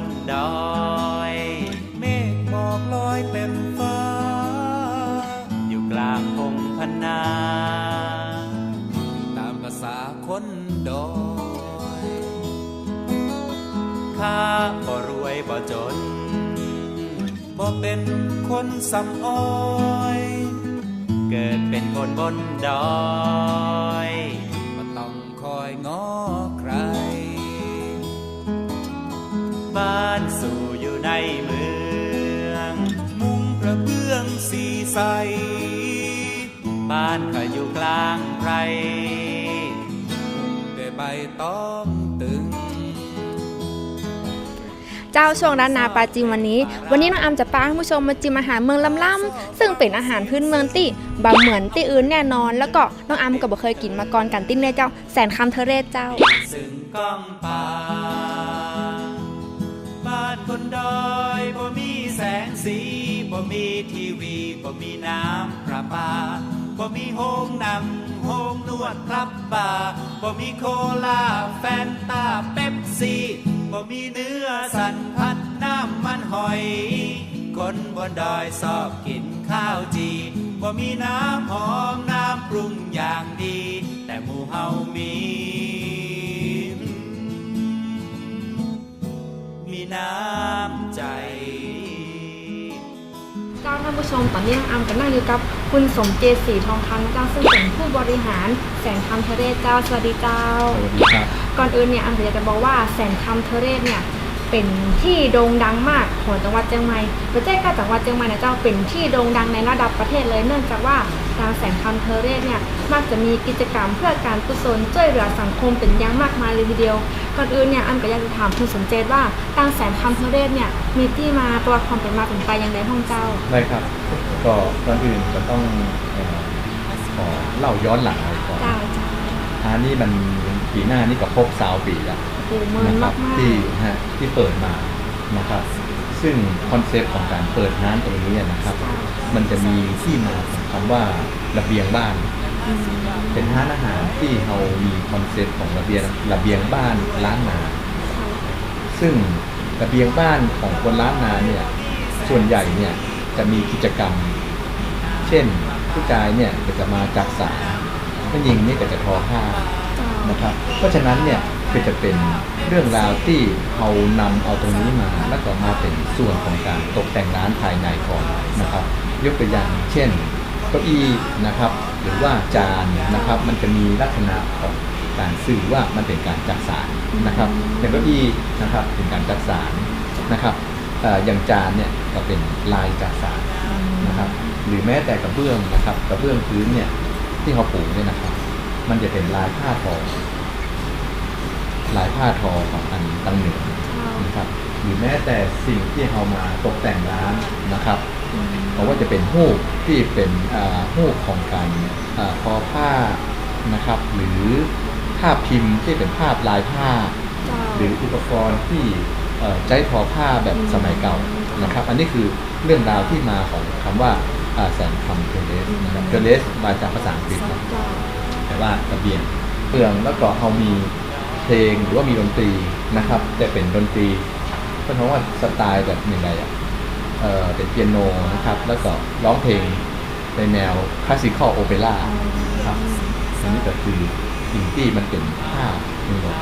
นดอยเมฆหมอกลอยเต็มฟ้า อยู่กลางพงพนา ตามภาษาคนดอยข้าบ่รวยบ่จนบ่เป็นคนสำอ้อย เกิดเป็นคนบนดอย ใส บ้านก็อยู่กลางไรด้วยใบตองตึง เจ้าช่วงด้านนาปลาจิมวันนี้ วันนี้น้องอำจะพาให้ผู้ชมมาจิมอาหารเมืองล้ำซึ่งเป็นอาหารพื้นเมืองที่บะเหมือนที่อื่นแน่นอน แล้วก็น้องอำก็บ่เคยกินมาก่อนกันติ้นเลยเจ้าแสนคำเทเรศเจ้า ซึ่งก้องป่าบ้านคนดอยบ่มีแสงสี บ่มีทีวีบ่มีน้ำประปาบ่มีโฮงหนังโฮงนวดครับบาร์บ่มีโคลาแฟนตาเป๊ปซี่บ่มีเนื้อสันพัดน้ำมันหอย คนบนดอยชอบกินข้าวจีบ่มีน้ำหอมน้ำปรุงอย่างดี แต่หมู่เฮามี มีน้ำใจ เจ้าท่านผู้ชมตอนนี้น้องอำก็นั่งอยู่กับคุณสมเจตศรีทองคำนะเจ้าซึ่งเป็นผู้บริหารแสนคำเทเรศเจ้าสวัสดีเจ้า สวัสดีครับ ก่อนอื่นเนี่ยอันอยากจะบอกว่าแสนคำเทเรศเนี่ยเป็นที่โด่งดังมากของจังหวัดเชียงใหม่ประเทศก็จังหวัดเชียงใหม่เนี่ยเจ้าเป็นที่โด่งดังในระดับประเทศเลย เนื่องจากว่า ทางแสนคำเทเรศเนี่ยมักจะมีกิจกรรมเพื่อการกุศลช่วยเหลือสังคมเป็นอย่างมากมายเลยทีเดียว ก่อนอื่นเนี่ยอันก็อยากจะถามคุณสมเจตว่าทางแสนคำเทเรศเนี่ยมีที่มาประวัติความเป็นมาเป็นไปอย่างไรห้องเจ้าได้ครับ ก็ก่อนอื่นก็ต้องเอ่อขอเล่าย้อนหลังไปก่อนเจ้าเจ้าอันนี้มันปีหน้านี่ก็ครบสาวปีแล้วโอ้โหเมืองนะครัมากมากที่ฮะที่เปิดมานะครับ ซึ่งคอนเซปต์ของการเปิดร้านตรงนี้นะครับ มันจะมีที่มาของคำว่าระเบียงบ้าน เป็นร้านอาหารที่เรามีคอนเซปต์ของระเบียงระเบียงบ้านล้านนาซึ่งระเบียงบ้านของคนล้านนาเนี่ยส่วนใหญ่เนี่ยจะมีกิจกรรม เช่นผู้ชายเนี่ยก็จะมาจักสารผู้หญิงนี่ก็จะทอผ้านะครับ เพราะฉะนั้นเนี่ย ก็จะเป็นเรื่องราวที่เรานำเอาตรงนี้มา แล้วก็มาเป็นส่วนของการตกแต่งร้านภายในก่อนนะครับ ยกตัวอย่างเช่นเก้าอี้นะครับหรือว่าจานนะครับมันจะมีลักษณะของการสื่อว่ามันเป็นการจักสารนะครับอย่างเก้าอี้นะครับเป็นการจักสารนะครับเอ่ออย่างจานเนี่ยก็เป็นลายจักสารนะครับหรือแม้แต่กระเบื้องนะครับกระเบื้องพื้นเนี่ยที่เขาปูเนี่ยนะครับ มันจะเป็นลายผ้าทอ ลายผ้าทอของอันตังเหนือนะครับหรือแม้แต่สิ่งที่เขามาตกแต่งร้านนะครับเพราะว่าจะเป็นหูกที่เป็นอ่าหูกของการอาทอผ้านะครับ หรือภาพพิมพ์ที่เป็นภาพลายผ้า หรืออุปกรณ์ที่เอ่อใช้ทอผ้าแบบสมัยเก่านะครับ อันนี้คือเรื่องราวที่มาของคำว่าอ่าแสนคำเทเลสนะครับเทเลสมาจากภาษาอังกฤษนะแต่ว่าระเบียงเปลืองแล้วก็เขามี เพลงหรือว่ามีดนตรีนะครับแต่เป็นดนตรีก็เพราะว่าสไตล์แบบยังไงอะเออเป็นเปียโนนะครับ แล้วก็ร้องเพลงในแนวคลาสสิคอลโอเปร่าครับอันนี้ก็คือสิ่งที่มันเป็นภาพทั้งหมด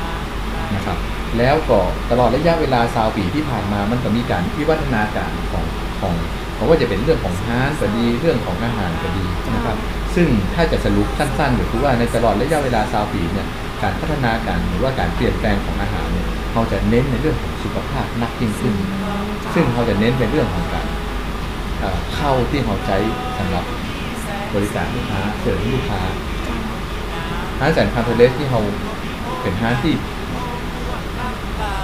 นะครับ แล้วก็ตลอดระยะเวลาซาวปีที่ผ่านมามันก็มีการวิวัฒนาการของของเพราะว่าจะเป็นเรื่องของฮาร์ดก็ดีเรื่องของอาหารก็ดีนะครับ ซึ่งถ้าจะสรุปสั้นๆก็คือว่าในตลอดระยะเวลาซาวปีเนี่ย การพัฒนาการหรือว่าการเปลี่ยนแปลงของอาหารเนี่ยเราจะเน้นในเรื่องของสุขภาพนักยิ่งขึ้น ซึ่งเราจะเน้นในเรื่องของการเอ่อเข้าที่เราใช้สำหรับบริการลูกค้าเสริมลูกค้าร้านแสนคาร์เทเลสที่เราเป็นร้านที่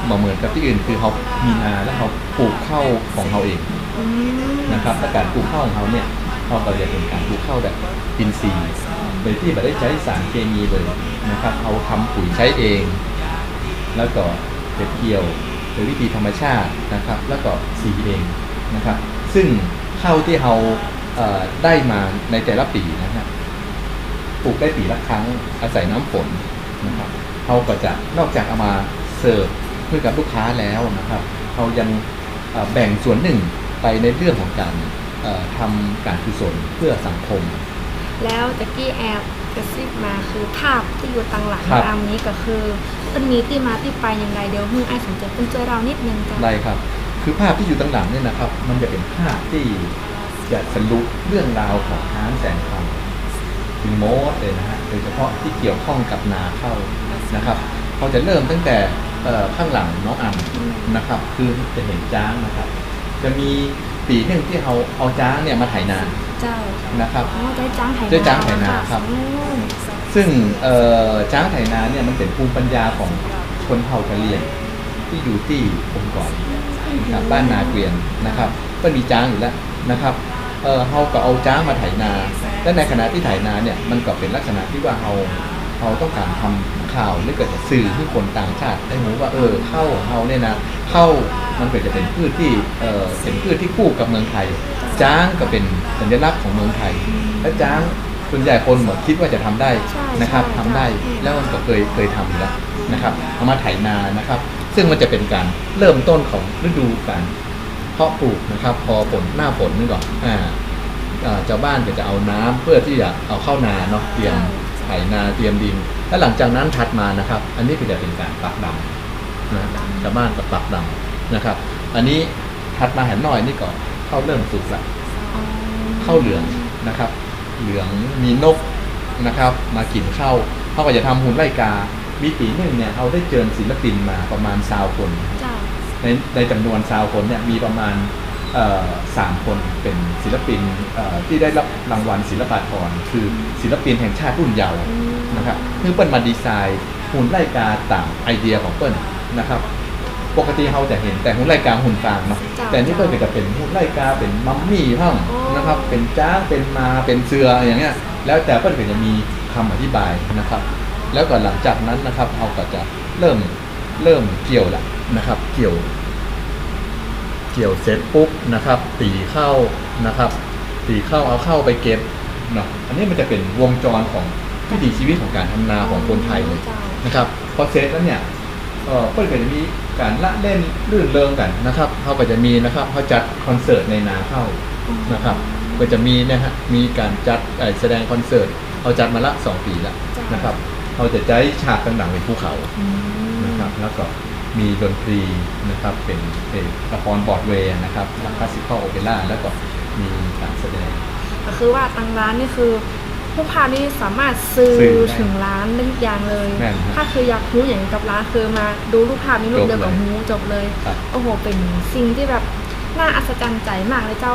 มาเหมือนกับที่อื่นคือเขามีนาแล้วเขาปลูกข้าวของเขาเองนะครับแต่การปลูกข้าวของเขาเนี่ยเขาก็จะเป็นการปลูกข้าวแบบอินทรีย์ โดยที่ไม่ได้ใช้สารเคมีเลยนะครับเขาทำปุ๋ยใช้เอง แล้วก็เก็บเกี่ยวโดยวิธีธรรมชาตินะครับ แล้วก็สีเองนะครับ ซึ่งข้าวที่เราได้มาในแต่ละปีนะฮะปลูกได้ปีละครั้งอาศัยน้ำฝนนะครับเขาก็จะนอกจากเอามาเสิร์ฟเพื่อกับลูกค้าแล้วนะครับเรายังแบ่งส่วนหนึ่งไปในเรื่องของการเอ่อทำการกุศลเพื่อสังคม แล้วตะกี้แอบกระซิบมาคือภาพที่อยู่ตังหลังครับอามนี้ก็คือมันมีที่มาที่ไปอย่างไรเดี๋ยวให้ไอ้สมเจตเป็นช่วยเรานิดนึงจ้ะ ได้ครับ คือภาพที่อยู่ตั้งหลังเนี่ยนะครับ มันจะเป็นภาพที่จะสรุปเรื่องราวของช้างแสนคำถึงโมดเลยนะฮะ โดยเฉพาะที่เกี่ยวข้องกับนาเข้านะครับเขาจะเริ่มตั้งแต่เอ่อข้างหลังน้องอัมนะครับ คือจะเห็นจ้างนะครับ จะมี ปีหนึ่งที่เขาเอาจ้างเนี่ยมาไถนาเจ้านะครับอ๋อได้จ้างไถนาได้จ้างไถนาครับอืมซึ่งเอ่อจ้างไถนาเนี่ยมันเป็นภูมิปัญญาของคนเผ่ากะเหรี่ยงที่อยู่ที่องค์กรนะครับบ้านนาเกวียนนะครับก็มีจ้างอยู่แล้วนะครับเออเขาก็เอาจ้างมาไถนาและในขณะที่ไถนาเนี่ยมันก็เป็นลักษณะที่ว่าเรา เราต้องการทำข่าวหรือเกิดจะสื่อให้คนต่างชาติได้รู้ว่าเออข้าวของเราเนี่ยนะข้าวมันก็จะเป็นพืชที่เออเป็นพืชที่คู่กับเมืองไทย จ้างก็เป็นสัญลักษณ์ของเมืองไทย และจ้างส่วนใหญ่คนหมดคิดว่าจะทำได้ใช่นะครับใช่ทำได้ใช่แล้วมันก็เคยเคยทำอยู่แล้วนะครับเอามาไถนานะครับ ซึ่งมันจะเป็นการเริ่มต้นของฤดูการเพาะปลูกนะครับ พอฝนหน้าฝนนี่ก่อนอ่าอ่าชาวบ้านก็จะเอาน้ำเพื่อที่จะเอาเข้านาเนาะเตรียม ไถนาเตรียมดิน แล้วหลังจากนั้นถัดมานะครับ อันนี้ก็จะเป็นการปักดำนะชาวบ้านก็ปักดำนะครับ อันนี้ถัดมาหันหน่อยนี่ก่อนเข้าเริ่มสุกละอ๋อข้าวเหลืองนะครับ เหลืองมีนกนะครับ มากินข้าวเขาก็จะทำหุ่นไล่กามีปีหนึ่งเนี่ยเขาได้เจิญศิลปินมาประมาณซาวคนเจ้าในในจำนวนซาวคนเนี่ยมีประมาณเอ่อ สามคนเป็นศิลปินเอ่อที่ได้รับรางวัลศิลปากรคือศิลปินแห่งชาติรุ่นเยาว์อืมนะครับคือเปิ้ลมาดีไซน์หุ่นไล่กาตามไอเดียของเปิ้ลนะครับ ปกติเราจะเห็นแต่หุ่นไล่กาหุ่นฟางเนาะจ้ะแต่นี่เปิ้ลก็จะเป็นหุ่นไล่กาเป็นมัมมี่ห้องโอ้นะครับ เป็นจ้างเป็นมาเป็นเสืออย่างเงี้ยแล้วแต่เปิ้ลก็จะมีคำอธิบายนะครับ แล้วก็หลังจากนั้นนะครับเราก็จะเริ่มเริ่มเกี่ยวละนะครับ เกี่ยว เกี่ยวเสร็จปุ๊บนะครับ ตีเข้านะครับ ตีเข้าเอาเข้าไปเก็บเนาะอันนี้มันจะเป็นวงจรของวิถีชีวิตของการทำนาของคนไทยเลยนะครับพอเสร็จแล้วเนี่ยเออเพื่อนก็จะมีการละเล่นรื่นเริงกันนะครับเขาก็จะมีนะครับเขาจัดคอนเสิร์ตในนาเข้านะครับก็จะมีนะฮะมีการจัดแสดงคอนเสิร์ตเขาจัดมาละสองปีแล้วนะครับเขาจะใช้ฉากต่างๆเป็นภูเขานะครับแล้วก็ มีดนตรีนะครับเป็นเป็นละครบอร์ดเวย์นะครับและคลาสสิคอลโอเปร่าแล้วก็มีการแสดงก็คือว่าตังร้านนี่คือผู้พานี่สามารถซื้อซื้อได้ถึงร้านได้อย่างเลยแม่นครับถ้าคืออยากรู้อย่างกับร้านคือมาดูรูปภาพนี้รูปเดียวกับจบเลยหูจบเลยครับโอ้โหเป็นสิ่งที่แบบน่าอัศจรรย์ใจมากเลยเจ้า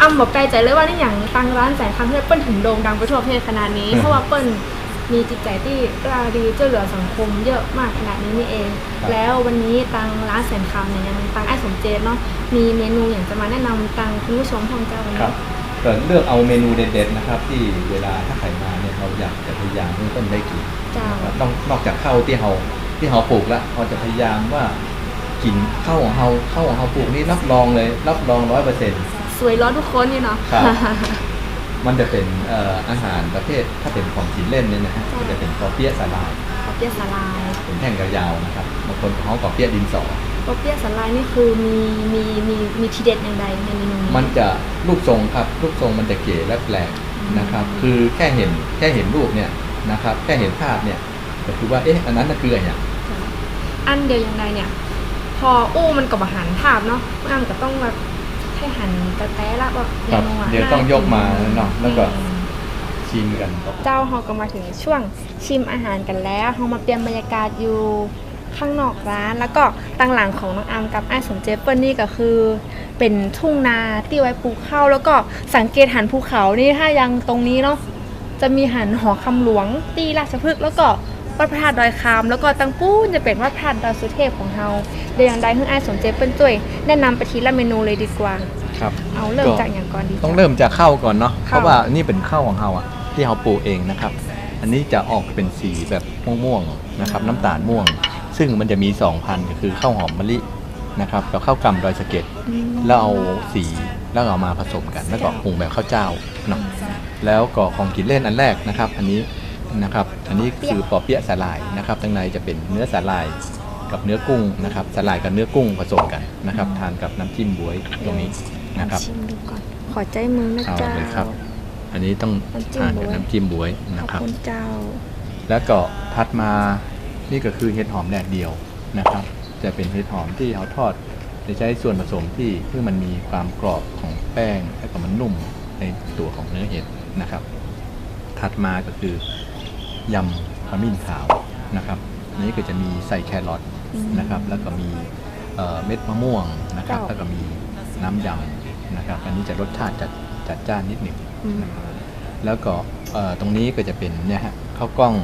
อ้ำบอกไกลใจเลยว่านี่อย่างตังร้านแสนคำเพื่อเปิ้ลถึงโด่งดังไปทั่วประเทศขนาดนี้เพราะว่าเปิ้ล มีจิตใจที่ราดีช่วยเหลือสังคมเยอะมากขนาดนี้นี่เองครับแล้ววันนี้ตังร้านแสนคำเนี่ยยังตังไอ้สมเจตเนาะมีเมนูอย่างจะมาแนะนำตังคุณผู้ชมของเจ้าวันครันี้บก็เลือกเอาเมนูเด็ดๆนะครับ ที่เวลาถ้าใครมาเนี่ยเราอยากจะพยายามให้ต้นได้กินเจ้านะครับต้องนอกจากข้าวที่เราที่เราปลูกแล้วเราจะพยายามว่ากินข้าวของเราข้าวของเราปลูกนี่รับรองเลย รับรองร้อยเปอร์เซ็นต์สวยร้อนทุกคนนี่เนาะครับ มันจะเป็นเอ่ออาหารประเภทถ้าเป็นของกินเล่นเนี่ยนะฮะจ้ะก็จะเป็นกอเปี๊ยะสลายปอเปี๊ยะสลายเป็นแท่งยาวๆนะครับบางคนเขากอเปี๊ยะดินสอปอเปี๊ยะสลายนี่คือมีมีมีมีทีเด็ดอย่างใดในเมนูนี้มันจะรูปทรงครับรูปทรงมันจะเก๋และแปลกนะครับ คือแค่เห็นแค่เห็นรูปเนี่ยนะครับ แค่เห็นภาพเนี่ยก็คือว่าเอ๊ะอันนั้นน่ะคืออะไรอย่างอันเดียวอย่างใดเนี่ย พออู้มันกับอาหารภาพเนาะอันก็ต้องแบบ ให้หันกระแตละว่าครับมนูอะเดี๋ยวต้องยกมาเนาะแล้วก็อืมชิมกันต่อเจ้าเราก็มาถึงช่วงชิมอาหารกันแล้วเรามาเปลี่ยนบรรยากาศอยู่ข้างนอกร้าน แล้วก็ตั้งหลังของน้องอามกับไอ้ายสมเจเปิลนี่ก็คือ เป็นทุ่งนาที่ไว้ปลูกข้าวแล้วก็สังเกตหันภูเขานี่ถ้ายังตรงนี้เนาะจะมีหันหอคำหลวงตีราชพฤกษ์แล้วก็ วัดพระธาตุดอยคำแล้วก็ตังปูนจะเป็นวัดพระธาตุดอยสุเทพของเราเดี๋ยวอย่างใดเพื่อไอ้ายสมเจเปิลจุ้ยแนะนำไปทีละเมนูเลยดีกว่าครับเอาเริ่มจากอย่างก่อนดีต้องเริ่มจากข้าวก่อนเนาะเพข้าวราะว่านี่เป็นข้าวของเราอะที่เราปลูกเองนะครับ อันนี้จะออกเป็นสีแบบม่วงๆนะครับ น้ำตาลม่วง ซึ่งมันจะมีสองพันก็คือข้าวหอมมะลินะครับกับข้าวกำดอยสะเก็ดอืมแล้วเอาสีแล้วเอามาผสมกัน แล้วก็หุงแบบข้าวเจ้าเนาะแล้วก็ของกินเล่นอันแรกนะครับ อันนี้ นะครับอันนี้คือปอเปี๊ยะสาลายนะครับข้างในจะเป็นเนื้อสาลายกับเนื้อกุ้งนะครับสลายกับเนื้อกุ้งผสมกันนะครับทานกับน้ำจิ้มบวยตรงนี้นะครับชิมดูก่อนขอใจมือนะเอาเจ้า เลยครับ อันนี้ต้องน้ำจิ้มทานกับบ๊วยน้ำจิ้มบวยขนะอบครับ คุณเจ้า แล้วก็ถัดมานี่ก็คือเห็ดหอมแดดเดียวนะครับ จะเป็นเห็ดหอมที่เขาทอดจะใช้ส่วนผสมที่ซึ่งมันมีความกรอบของแป้ง แล้วก็มันนุ่มในตัวของเนื้อเห็ดนะครับ ถัดมาก็คือ ยำขมิ้นขาวนะครับอันนี้ก็จะมีใส่แครอทนะครับ แล้วก็มีเอ่อเม็ดมะม่วงนะครับเจ้าแล้วก็มีน้ำยำนะครับ อันนี้จะรสชาติจัดจัดจ้านนิดหนึ่งอืมนะครับแล้วก็เอ่อตรงนี้ก็จะเป็นเนี่ยฮะข้าวกล้อง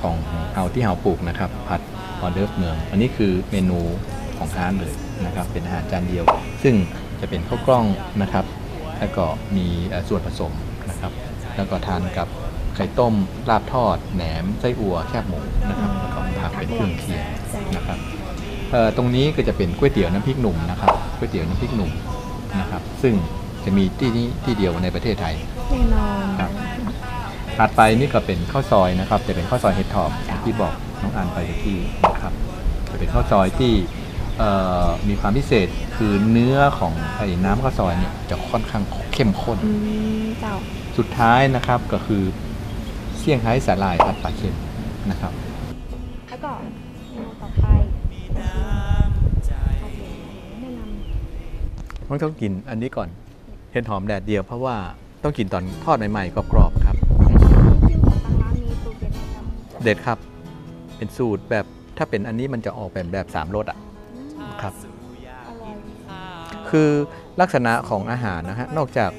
ของเอาที่เราปลูกนะครับ ผัดออเดิร์ฟเมือง อันนี้คือเมนูของร้านเลยนะครับ เป็นอาหารจานเดียว ซึ่งจะเป็นข้าวกล้องนะครับ แล้วก็มีเอ่อส่วนผสมนะครับ แล้วก็ทานกับ ไข่ต้มลาบทอด แหนมไส้อั่วแคบหมูนะครับแล้วก็ผักเป็นเครื่องเคียงนะครับเอ่อตรงนี้ก็จะเป็นก๋วยเตี๋ยวน้ำพริกหนุ่มนะครับก๋วยเตี๋ยวน้ำพริกหนุ่มนะครับ ซึ่งจะมีที่นี้ที่เดียวในประเทศไทยแน่นอนครับถัดไปนี่ก็เป็นข้าวซอยนะครับจะเป็นข้าวซอยเห็ดถอบอย่างที่บอกน้องอันไปเมื่อกี้นะครับจะเป็นข้าวซอยที่เอ่อมีความพิเศษคือเนื้อของไอ้น้ำข้าวซอยเนี่ยจะค่อนข้างเข้มข้นอืมเจ้าสุดท้ายนะครับก็คือเซี่ยงไฮ้สาหร่ายผัดปลาเค็มนะครับ แล้วก็เมนูต่อไปแนะนำต้องต้องกินอันนี้ก่อน เห็ดหอมแดดเดียวเพราะว่าต้องกินตอนทอดใหม่ๆกรอบๆครับที่ของทางร้านมีสูตรเด็ดไหมครับเด็ดครับ เป็นสูตรแบบถ้าเป็นอันนี้มันจะออกแบบแบบสามรสอะครับ คือลักษณะของอาหารนะฮะนอกจาก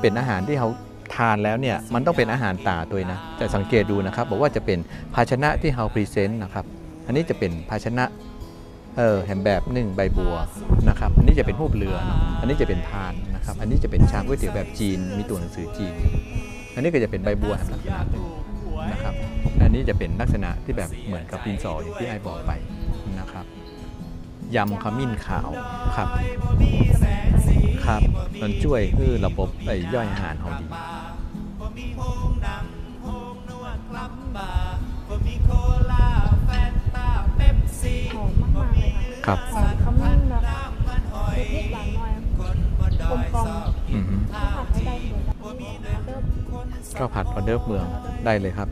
เป็นอาหารที่เขา ทานแล้วเนี่ยมันต้องเป็นอาหารตาตัวนะแต่สังเกตดูนะครับ บอกว่าจะเป็นภาชนะที่เขาพรีเซนต์นะครับ อันนี้จะเป็นภาชนะเออแฮมแบบหนึ่งใบบัวนะครับ อันนี้จะเป็นรูปเรือนอะอันนี้จะเป็นพานนะครับ อันนี้จะเป็นชามก๋วยเตี๋ยวแบบจีน มีตัวหนังสือจีน อันนี้ก็จะเป็นใบบัวแฮมลักษณะหนึ่งนะครับ อันนี้จะเป็นลักษณะที่แบบเหมือนกับดินสออย่างที่ไอ้บอกไปนะครับยำขมิ้นขาวครับ ครับ มันช่วยให้ระบบไอ้ย่อยอาหารเขาดี ค่ะครับหอมขมิ้นแบบนิดๆหวานหน่อยกลมกล่อมอือฮึข้าวผัดไม่ได้เหมือนกับออเดิร์ฟข้าวผัดออเดิร์ฟเมืองได้เลยครับ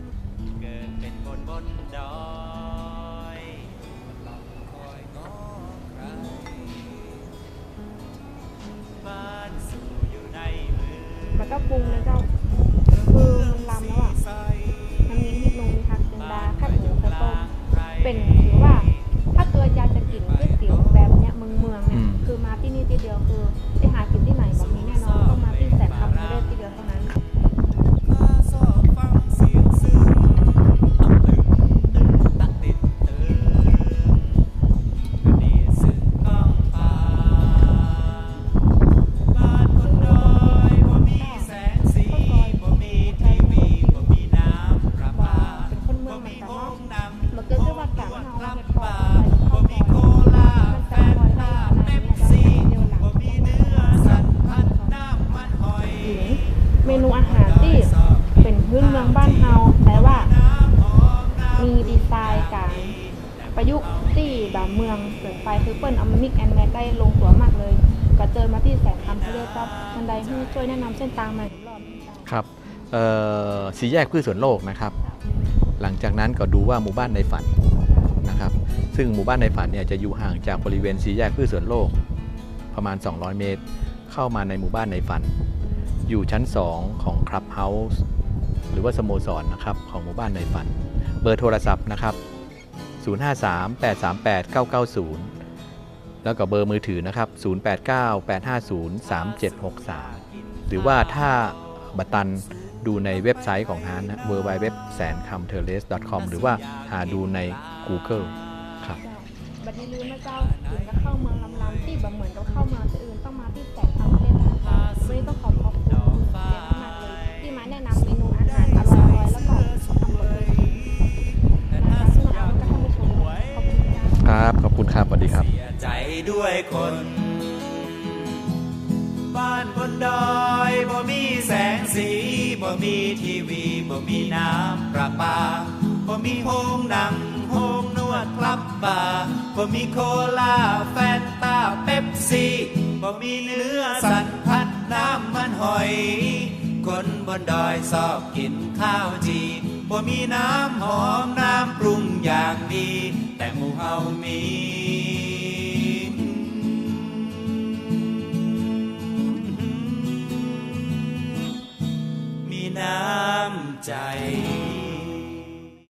ครับเอ่อสีแยกพืชสวนโลกนะครับ หลังจากนั้นก็ดูว่าหมู่บ้านในฝันนะครับ ซึ่งหมู่บ้านในฝันเนี่ยจะอยู่ห่างจากบริเวณสีแยกพืชสวนโลกประมาณ 200 เมตร เข้ามาในหมู่บ้านในฝัน อยู่ชั้น 2 ของคลับเฮาส์หรือว่าสโมสรนะครับของหมู่บ้านในฝัน เบอร์โทรศัพท์นะครับ 053-838-990 แล้วก็เบอร์มือถือนะครับ 089-850-3763 หรือว่าถ้า บัตตัน ดูในเว็บไซต์ของฮานนะ w w w แสนคำเทเลส .com หรือว่าหาดูใน Google ครับบัดนี้ลืมนะเจ้าถึงจะเข้าเมืองลำลำที่แบบเหมือนกับเข้าเมืองที่อื่นต้องมาที่แสนคำเทศนะคะวันนี้ต้องขอขอบคุณคุณเจนมากเลยที่มาแนะนำเมนูอาหารอร่อยๆแล้วก็ทำบทเลยนะคะซึ่งเอาก็ท่านผู้ชมขอบคุณจ้าครับ ขอบคุณครับสวัสดีครับเสียใจด้วยคน บ้านบนดอยบ่มีแสงสีบ่มีทีวีบ่มีน้ำประปาบ่มีโฮงหนังโฮงนวดคลับบาร์บ่มีโคลาแฟนตาเป๊ปซี่บ่มีเนื้อสันพัดน้ำมันหอย คนบนดอยชอบกินข้าวจีบ่มีน้ำหอมน้ำปรุงอย่างดี แต่หมู่เฮามีมี น้ำใจ